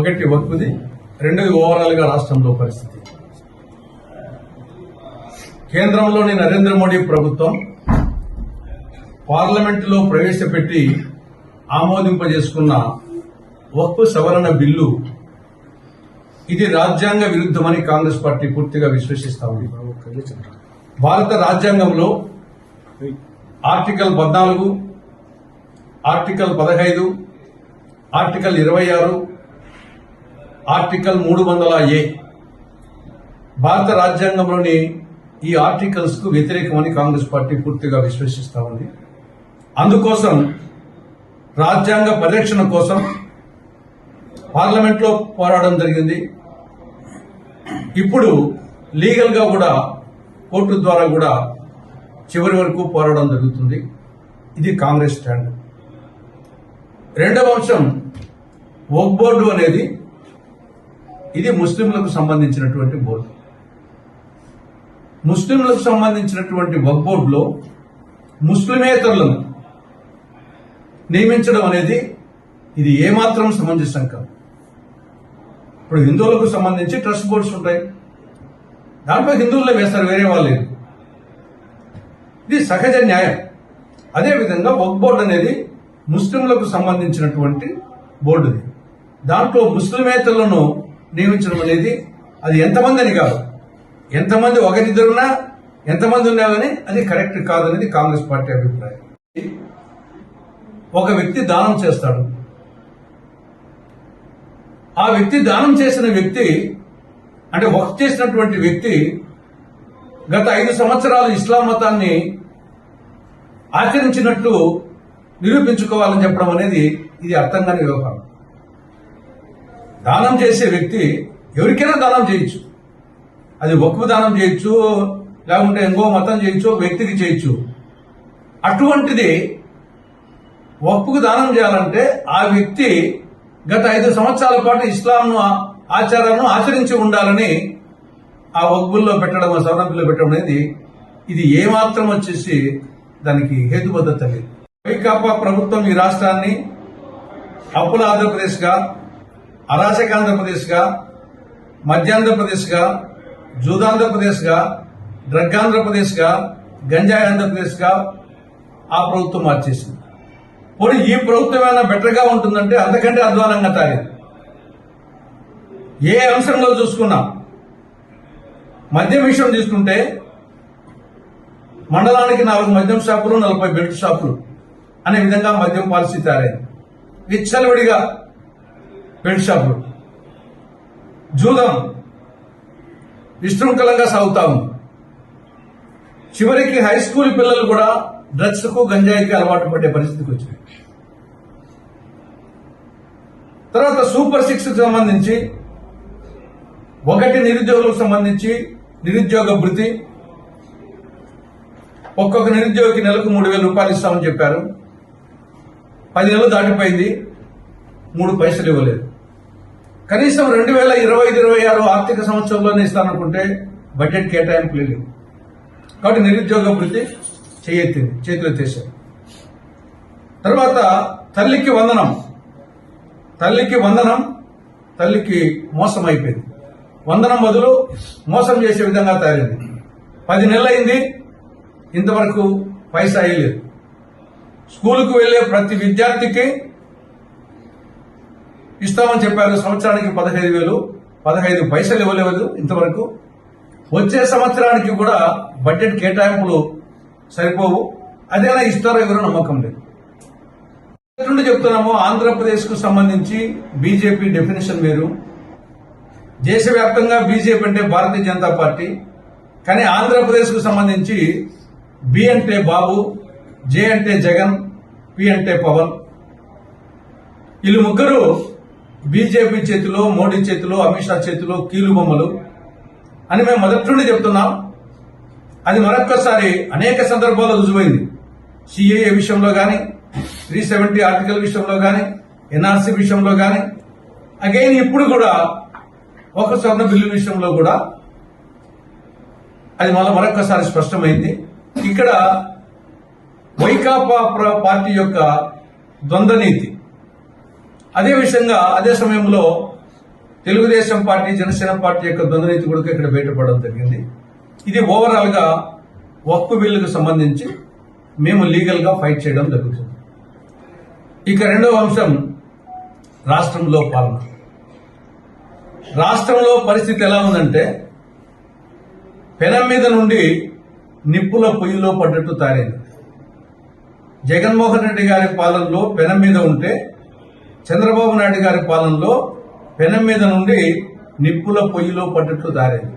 ఒకటి వక్కుది రెండోది ఓవరాల్గా రాష్ట్రంలో పరిస్థితి. కేంద్రంలోని నరేంద్ర మోడీ ప్రభుత్వం పార్లమెంటులో ప్రవేశపెట్టి ఆమోదింపజేసుకున్న వక్ఫ్ సవరణ బిల్లు ఇది రాజ్యాంగ విరుద్ధమని కాంగ్రెస్ పార్టీ పూర్తిగా విశ్వసిస్తా ఉంది. భారత రాజ్యాంగంలో ఆర్టికల్ పద్నాలుగు ఆర్టికల్ పదహైదు ఆర్టికల్ ఇరవై ఆరు ఆర్టికల్ మూడు వందల ఏ. భారత రాజ్యాంగంలోని ఈ ఆర్టికల్స్కు వ్యతిరేకమని కాంగ్రెస్ పార్టీ పూర్తిగా విశ్వసిస్తా ఉంది. అందుకోసం రాజ్యాంగ పరిరక్షణ కోసం పార్లమెంట్లో పోరాడడం జరిగింది. ఇప్పుడు లీగల్గా కూడా కోర్టు ద్వారా కూడా చివరి వరకు పోరాడడం జరుగుతుంది. ఇది కాంగ్రెస్ స్టాండ్. రెండవ అంశం వక్ బోర్డు అనేది ఇది ముస్లింలకు సంబంధించినటువంటి బోర్డు. ముస్లింలకు సంబంధించినటువంటి వక్ బోర్డులో ముస్లిమేతరులను నియమించడం అనేది ఇది ఏమాత్రం సమంజసం కాదు. ఇప్పుడు హిందువులకు సంబంధించి ట్రస్ట్ బోర్డ్స్ ఉంటాయి. దాంట్లో హిందువులే వేస్తారు వేరే వాళ్ళు ఇది సహజ న్యాయం. అదేవిధంగా వక్ బోర్డు అనేది ముస్లింలకు సంబంధించినటువంటి బోర్డుది దాంట్లో ముస్లిమేతరులను నియమించడం అనేది అది ఎంతమంది అని కాదు. ఎంతమంది ఒకరిద్దరున్నా ఎంతమంది ఉన్నా కానీ అది కరెక్ట్ కాదనేది కాంగ్రెస్ పార్టీ అభిప్రాయం. ఒక వ్యక్తి దానం చేస్తాడు. ఆ వ్యక్తి దానం చేసిన వ్యక్తి అంటే వర్క్ చేసినటువంటి వ్యక్తి గత ఐదు సంవత్సరాలు ఇస్లాం మతాన్ని ఆచరించినట్లు నిరూపించుకోవాలని చెప్పడం అనేది ఇది అర్థం కాని వ్యవహారం. దానం చేసే వ్యక్తి ఎవరికైనా దానం చేయొచ్చు. అది ఒక్కు దానం చేయొచ్చు లేకుంటే ఇంకో మతం చేయొచ్చు వ్యక్తికి చేయొచ్చు. అటువంటిది ఒప్పుకు దానం చేయాలంటే ఆ వ్యక్తి గత ఐదు సంవత్సరాల పాటు ఇస్లాంను ఆచారాలను ఆచరించి ఉండాలని ఆ వక్బుల్లో పెట్టడం ఆ సవరణలో పెట్టడం అనేది ఇది ఏమాత్రం వచ్చేసి దానికి హేతుబద్ధత లేదు. వైకాపా ప్రభుత్వం ఈ రాష్ట్రాన్ని అప్పుల ఆంధ్రప్రదేశ్గా అరాచక ఆంధ్రప్రదేశ్గా మధ్యాంధ్రప్రదేశ్గా జూదాంధ్రప్రదేశ్గా డ్రగ్ ఆంధ్రప్రదేశ్గా గంజాయి ఆంధ్రప్రదేశ్గా ఆ ప్రభుత్వం మార్చేసింది. పోనీ ఈ ప్రభుత్వం ఏమైనా బెటర్గా ఉంటుందంటే అంతకంటే అధ్వానంగా తాగేది. ఏ అంశంలో చూసుకున్నా మద్యం విషయం తీసుకుంటే మండలానికి నాలుగు మద్యం షాపులు నలభై బెల్ట్ షాపులు అనే విధంగా మద్యం పాలసీ తయారైంది. విచ్చలవిడిగా బెల్ట్ షాపులు. జూదం. విశృంఖలంగా సాగుతా. ఉంది చివరికి హై స్కూల్ పిల్లలు కూడా డ్రగ్స్కు గంజాయికి అలవాటు పడే పరిస్థితికి వచ్చింది తర్వాత సూపర్ సిక్స్కి సంబంధించి ఒకటి నిరుద్యోగులకు సంబంధించి నిరుద్యోగ భృతి. ఒక్కొక్క నిరుద్యోగికి నెలకు మూడు వేల రూపాయలు ఇస్తామని చెప్పారు. పది నెలలు దాటిపోయింది. మూడు పైసలు ఇవ్వలేదు. కనీసం రెండు వేల ఇరవై ఐదు ఇరవై ఆరు ఆర్థిక సంవత్సరంలోనే ఇస్తాననుకుంటే బడ్జెట్ కేటాయింపు లేదు కాబట్టి నిరుద్యోగ వృత్తి చేయెత్తింది చేతులు ఎత్తేసారు తర్వాత తల్లికి వందనం. తల్లికి వందనం తల్లికి మోసం అయిపోయింది. వందనం బదులు మోసం చేసే విధంగా తయారైంది. పది నెలలైంది ఇంతవరకు పైసా అయ్యలేదు స్కూలుకు వెళ్ళే ప్రతి విద్యార్థికి ఇస్తామని చెప్పారు. సంవత్సరానికి పదహైదు వేలు పదహైదు పైసలు ఇవ్వలేదు ఇంతవరకు. వచ్చే సంవత్సరానికి కూడా బడ్జెట్ కేటాయింపులు సరిపోవు. అదేనా ఇస్తారో ఎవరో నమ్మకం లేదు. నుండి చెప్తున్నాము ఆంధ్రప్రదేశ్కు సంబంధించి బీజేపీ డెఫినేషన్ వేరు. దేశవ్యాప్తంగా బీజేపీ అంటే భారతీయ జనతా పార్టీ. కానీ ఆంధ్రప్రదేశ్కు సంబంధించి బి అంటే బాబు జే అంటే జగన్ పి అంటే పవన్. వీళ్ళు ముగ్గురు బీజేపీ చేతిలో మోడీ చేతిలో అమిత్ షా చేతిలో కీలు బొమ్మలు. అని మేము మొదటి నుండి చెప్తున్నాం. అది మరొక్కసారి అనేక సందర్భాల్లో రుజువైంది. సిఏఏ విషయంలో కానీ త్రీ సెవెంటీ ఆర్టికల్ విషయంలో కానీ ఎన్ఆర్సీ విషయంలో కానీ అగైన్ ఇప్పుడు కూడా ఒక స్వర్ణ బిల్లు విషయంలో కూడా అది మళ్ళీ మరొక్కసారి స్పష్టమైంది. ఇక్కడ వైకాపా ప్ర- పార్టీ యొక్క ద్వంద్వ నీతి అదే విషయంగా అదే సమయంలో తెలుగుదేశం పార్టీ జనసేన పార్టీ యొక్క ద్వంద్వనీతి కూడా ఇక్కడ బయటపడడం జరిగింది. ఇది ఓవరాల్గా వక్ఫ్ బిల్లుకు సంబంధించి మేము లీగల్గా ఫైట్ చేయడం జరుగుతుంది. ఇక రెండవ అంశం రాష్ట్రంలో పాలన. రాష్ట్రంలో పరిస్థితి ఎలా ఉందంటే పెనం మీద నుండి నిప్పుల పొయ్యిలో పడ్డట్టు తయారైంది. జగన్మోహన్ రెడ్డి గారి పాలనలో పెనం మీద ఉంటే చంద్రబాబు నాయుడు గారి పాలనలో పెనం మీద నుండి నిప్పుల పొయ్యిలో పడ్డట్లు దారింది.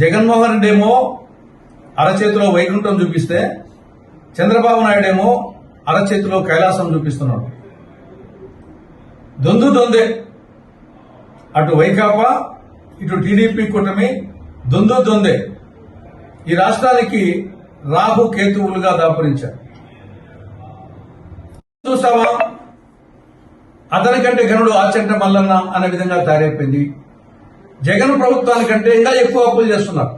జగన్మోహన్ రెడ్డి ఏమో అరచేతిలో వైకుంఠం చూపిస్తే చంద్రబాబు నాయుడు ఏమో అరచేతిలో కైలాసం చూపిస్తున్నాడు. దొందు దొందే. అటు వైకాపా ఇటు టీడీపీ కూటమి దొందు దొందే. ఈ రాష్ట్రానికి రాహు కేతువులుగా దాపురించారు. చూస్తావా అతనికంటే గనుడు ఆచంట మల్లన్న అనే విధంగా తయారైపోయింది. జగన్ ప్రభుత్వానికంటే ఇంకా ఎక్కువ అప్పులు చేస్తున్నారు.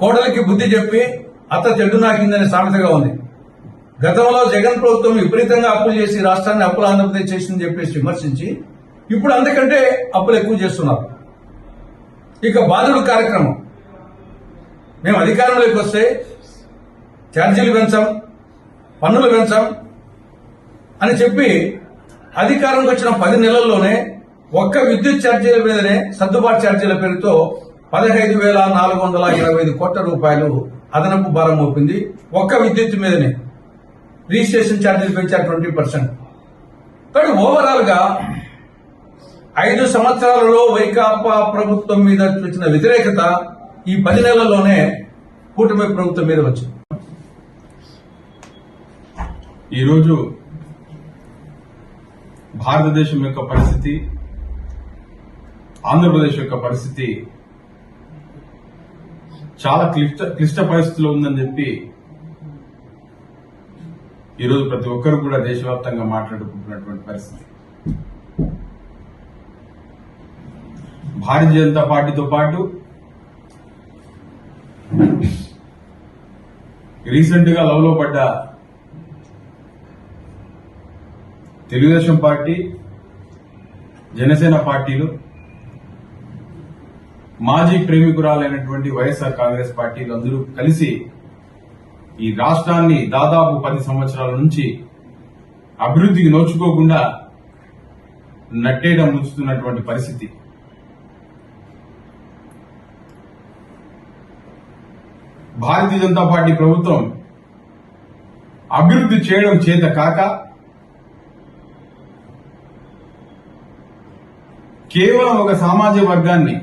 కోడలికి బుద్ధి చెప్పి అత్త చెడ్డు నాకిందనే సామెతగా ఉంది. గతంలో జగన్ ప్రభుత్వం విపరీతంగా అప్పులు చేసి రాష్ట్రాన్ని అప్పుల ఆంధ్రప్రదేశ్ చేసిందని చెప్పేసి విమర్శించి ఇప్పుడు అందుకంటే అప్పులు ఎక్కువ చేస్తున్నారు. ఇక బాధుడు కార్యక్రమం. మేము అధికారంలోకి వస్తే ఛార్జీలు పెంచాం పన్నులు పెంచాం అని చెప్పి అధికారంకి వచ్చిన పది నెలల్లోనే ఒక్క విద్యుత్ ఛార్జీల మీదనే సర్దుబాటు ఛార్జీల పేరుతో పదహైదు వేల నాలుగు వందల ఇరవై ఐదు కోట్ల రూపాయలు అదనపు భారం మోపింది ఒక్క విద్యుత్ మీదనే. రిజిస్ట్రేషన్ ఛార్జీలు పెంచారు ట్వంటీ పర్సెంట్. కానీ ఓవరాల్గా ఐదు సంవత్సరాలలో వైకాపా ప్రభుత్వం మీద వచ్చిన వ్యతిరేకత ఈ పది నెలల్లోనే కూటమి ప్రభుత్వం మీద వచ్చింది. ఈరోజు భారతదేశం యొక్క పరిస్థితి ఆంధ్రప్రదేశ్ యొక్క పరిస్థితి చాలా క్లిష్ట క్లిష్ట పరిస్థితిలో ఉందని చెప్పి ఈరోజు ప్రతి ఒక్కరు కూడా దేశవ్యాప్తంగా మాట్లాడుకుంటున్నటువంటి పరిస్థితి. భారతీయ జనతా పార్టీతో పాటు రీసెంట్గా లవ్లో పడ్డ తెలుగుదేశం పార్టీ జనసేన పార్టీలు మాజీ ప్రేమికురాలైనటువంటి వైఎస్ఆర్ కాంగ్రెస్ పార్టీలు అందరూ కలిసి ఈ రాష్ట్రాన్ని దాదాపు పది సంవత్సరాల నుంచి అభివృద్ధికి నోచుకోకుండా నట్టేయడం ముంచుతున్నటువంటి పరిస్థితి. భారతీయ జనతా పార్టీ ప్రభుత్వం అభివృద్ధి చేయడం చేత కాక కేవలం ఒక సామాజిక వర్గాన్ని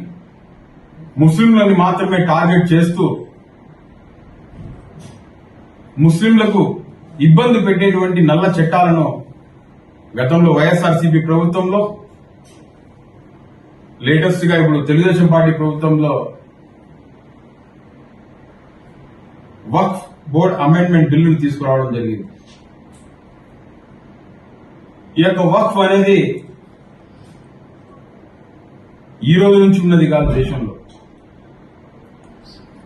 ముస్లింలని మాత్రమే టార్గెట్ చేస్తూ ముస్లింలకు ఇబ్బంది పెట్టేటువంటి నల్ల చట్టాలను గతంలో వైఎస్ఆర్సీపీ ప్రభుత్వంలో లేటెస్ట్గా ఇప్పుడు తెలుగుదేశం పార్టీ ప్రభుత్వంలో వక్ఫ్ బోర్డ్ అమెండ్మెంట్ బిల్లును తీసుకురావడం జరిగింది. ఈ యొక్క వక్ఫ్ అనేది ఈ రోజు నుంచి ఉన్నది కాదు దేశంలో.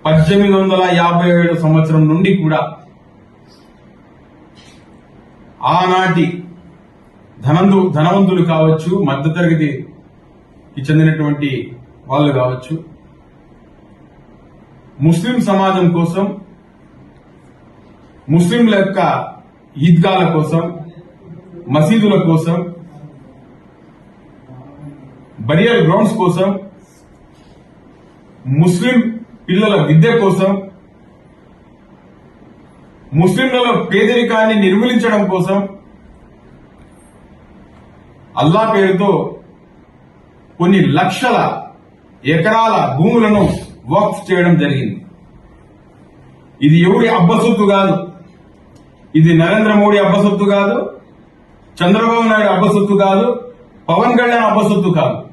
పద్దెనిమిది వందల యాభై ఏడు సంవత్సరం నుండి కూడా ఆనాటి ధనందు ధనవంతులు కావచ్చు మధ్యతరగతికి చెందినటువంటి వాళ్ళు కావచ్చు ముస్లిం సమాజం కోసం ముస్లింల యొక్క ఈద్గాల కోసం మసీదుల కోసం బరియల్ గ్రౌండ్స్ కోసం ముస్లిం పిల్లల విద్య కోసం ముస్లింలలో పేదరికాన్ని నిర్మూలించడం కోసం అల్లా పేరుతో కొన్ని లక్షల ఎకరాల భూములను వక్ఫ్ చేయడం జరిగింది. ఇది ఎవరి అబ్బసొత్తు కాదు. ఇది నరేంద్ర మోడీ అబ్బసొత్తు కాదు. చంద్రబాబు నాయుడు అబ్బసొత్తు కాదు. పవన్ కళ్యాణ్ అబ్బసొత్తు కాదు.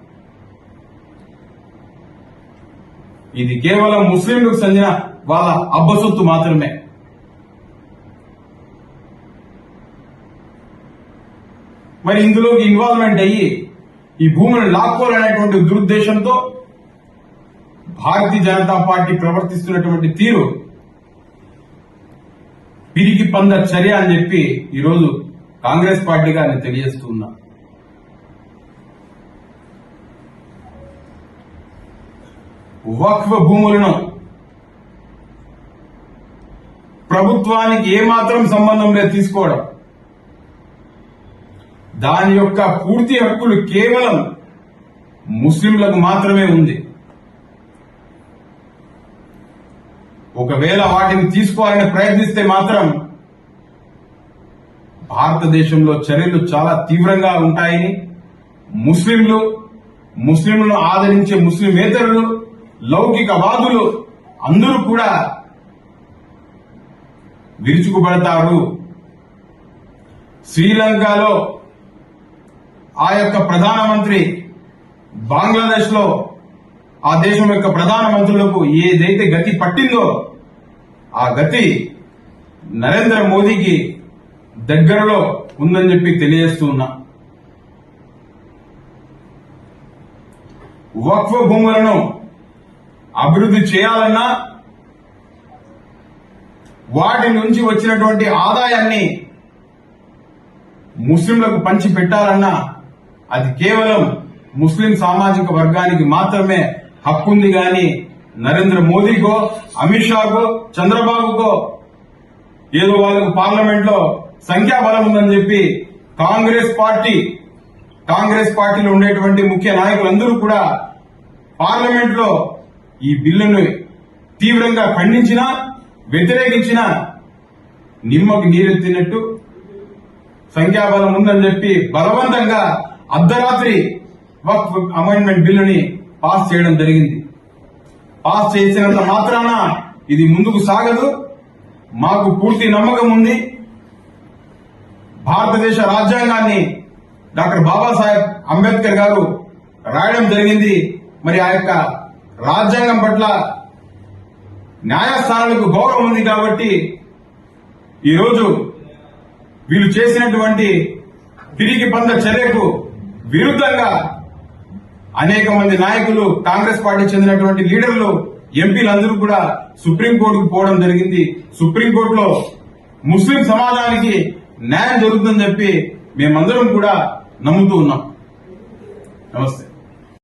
ఇది కేవలం ముస్లింలకు చెందిన వాళ్ళ అబ్బసొత్తు మాత్రమే. మరి ఇందులోకి ఇన్వాల్వ్మెంట్ అయ్యి ఈ భూమిని లాక్కోవాలనేటువంటి దురుద్దేశంతో భారతీయ జనతా పార్టీ ప్రవర్తిస్తున్నటువంటి తీరు పిరికి పంద చర్య అని చెప్పి ఈరోజు కాంగ్రెస్ పార్టీగా నేను తెలియజేస్తూ వక్ఫ్ భూములను. ప్రభుత్వానికి ఏమాత్రం సంబంధం లేదు తీసుకోవడం. దాని యొక్క పూర్తి హక్కులు కేవలం ముస్లింలకు మాత్రమే ఉంది. ఒకవేళ వాటిని తీసుకోవాలని ప్రయత్నిస్తే మాత్రం భారతదేశంలో చర్యలు చాలా తీవ్రంగా ఉంటాయని ముస్లింలు ముస్లింలను ఆదరించే ముస్లిమేతరులు లౌకికవాదులు అందరూ కూడా విరుచుకుపడతారు. శ్రీలంకలో ఆ యొక్క ప్రధానమంత్రి బంగ్లాదేశ్లో ఆ దేశం యొక్క ప్రధానమంత్రులకు ఏదైతే గతి పట్టిందో ఆ గతి నరేంద్ర మోదీకి దగ్గరలో ఉందని చెప్పి తెలియజేస్తూ ఉన్నా. వక్ఫ్ భూములను అభివృద్ధి చేయాలన్నా వాటి నుంచి వచ్చినటువంటి ఆదాయాన్ని ముస్లింలకు పంచి పెట్టాలన్నా అది కేవలం ముస్లిం సామాజిక వర్గానికి మాత్రమే హక్కుంది గాని నరేంద్ర మోదీకో అమిత్ షాకో చంద్రబాబుకో ఏదో వాళ్ళకు పార్లమెంట్లో సంఖ్యాబలం ఉందని చెప్పి కాంగ్రెస్ పార్టీ కాంగ్రెస్ పార్టీలో ఉండేటువంటి ముఖ్య నాయకులందరూ కూడా పార్లమెంట్లో ఈ బిల్లును తీవ్రంగా ఖండించినా వ్యతిరేకించినా నిమ్మకు నీరెత్తినట్టు సంఖ్యాబలం ఉందని చెప్పి బలవంతంగా అర్ధరాత్రి వక్ఫ్ అమెండ్మెంట్ బిల్లుని పాస్ చేయడం జరిగింది. పాస్ చేసినంత మాత్రాన ఇది ముందుకు సాగదు. మాకు పూర్తి నమ్మకం ఉంది. భారతదేశ రాజ్యాంగాన్ని డాక్టర్ బాబాసాహెబ్ అంబేద్కర్ గారు రాయడం జరిగింది. మరి ఆ యొక్క రాజ్యాంగం పట్ల న్యాయస్థానాలకు గౌరవం ఉంది కాబట్టి ఈరోజు వీళ్ళు చేసినటువంటి తిరిగి పంద చర్యకు విరుద్ధంగా అనేక మంది నాయకులు కాంగ్రెస్ పార్టీ చెందినటువంటి లీడర్లు ఎంపీలందరూ కూడా సుప్రీంకోర్టుకు పోవడం జరిగింది. సుప్రీంకోర్టులో ముస్లిం సమాజానికి న్యాయం జరుగుతుందని చెప్పి మేమందరం కూడా నమ్ముతూ ఉన్నాం. నమస్తే.